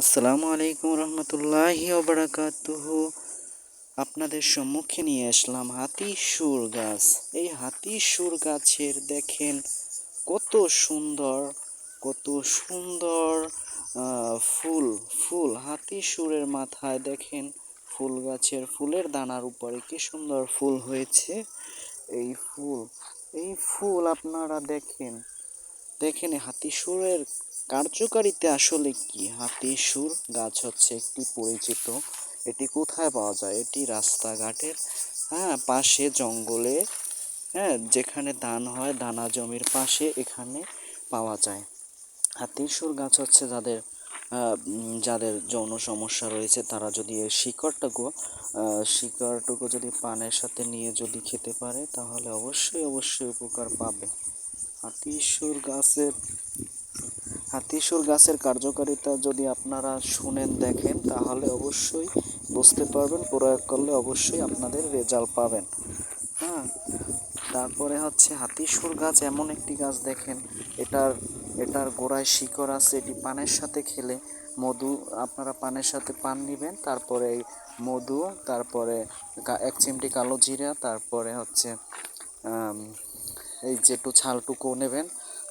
আসসালামু আলাইকুম রহমতুল্লাহি ওবরাকাতুহু। আপনাদের সম্মুখে নিয়ে আসলাম হাতি সুর গাছ। এই হাতি সুর গাছের দেখেন কত সুন্দর কত সুন্দর ফুল ফুল। হাতি সুরের মাথায় দেখেন ফুল গাছের ফুলের দানার উপরে কি সুন্দর ফুল হয়েছে। এই ফুল এই ফুল আপনারা দেখেন দেখেন, হাতি সুরের কার্যকারিতা আসলে কি? হাতি সুর গাছ হচ্ছে একটি পরিচিত। এটি কোথায় পাওয়া যায়? এটি রাস্তাঘাটের হ্যাঁ পাশে জঙ্গলে হ্যাঁ যেখানে ধান হয়, দানা জমির পাশে এখানে পাওয়া যায়। হাতির সুর গাছ হচ্ছে যাদের যাদের যৌন সমস্যা রয়েছে, তারা যদি এই শিকড়টুকু শিকড়টুকু যদি পানের সাথে নিয়ে যদি খেতে পারে, তাহলে অবশ্যই অবশ্যই উপকার পাবে। হাতিসুর গাছের হাতিসুর গাছের কার্যকারিতা যদি আপনারা শুনেন, দেখেন, তাহলে অবশ্যই বুঝতে পারবেন, প্রয়োগ করলে অবশ্যই আপনাদের রেজাল্ট পাবেন। হ্যাঁ তারপরে হচ্ছে হাতিসুর গাছ এমন একটি গাছ, দেখেন, এটার এটার গোড়ায় শিকড় আছে, এটি পানের সাথে খেলে মধু, আপনারা পানের সাথে পান নেবেন, তারপরে মধু, তারপরে এক চিমটি কালো জিরা, তারপরে হচ্ছে এই যেটু ছালটুকু নেবেন,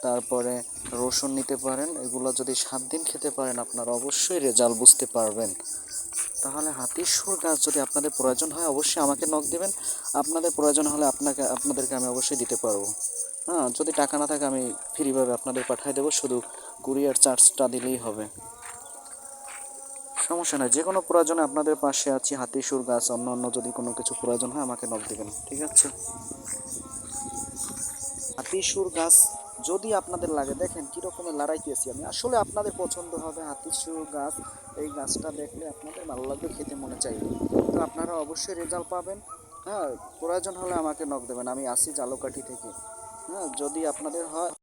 তারপরে রসুন নিতে পারেন, এগুলো যদি সাত দিন খেতে পারেন আপনারা অবশ্যই রেজাল্ট বুঝতে পারবেন। তাহলে হাতির গাছ যদি আপনাদের প্রয়োজন হয় অবশ্যই আমাকে নক দেবেন, আপনাদের প্রয়োজন হলে আপনাকে, আপনাদেরকে আমি অবশ্যই দিতে পারব। হ্যাঁ যদি টাকা না থাকে আমি ফ্রিভাবে আপনাদের পাঠিয়ে দেবো, শুধু কুরিয়ার চার্জটা দিলেই হবে। সমস্যা নাই, যে কোনো প্রয়োজনে আপনাদের পাশে আছি হাতি সুর গাছ অন্য অন্য যদি কোনো কিছু প্রয়োজন হয় আমাকে নক দেবেন, ঠিক আছে? হাতিসুর গাছ যদি আপনাদের লাগে, দেখেন কী রকমের লড়াইতেছি আমি। আসলে আপনাদের পছন্দ হবে হাতিসুর গাছ। এই গাছটা দেখলে আপনাদের ভালো লাগবে, খেতে মনে চাইবে। তো আপনারা অবশ্যই রেজাল্ট পাবেন। হ্যাঁ প্রয়োজন হলে আমাকে নক দেবেন। আমি আসি জালকাঠি থেকে। হ্যাঁ যদি আপনাদের হয়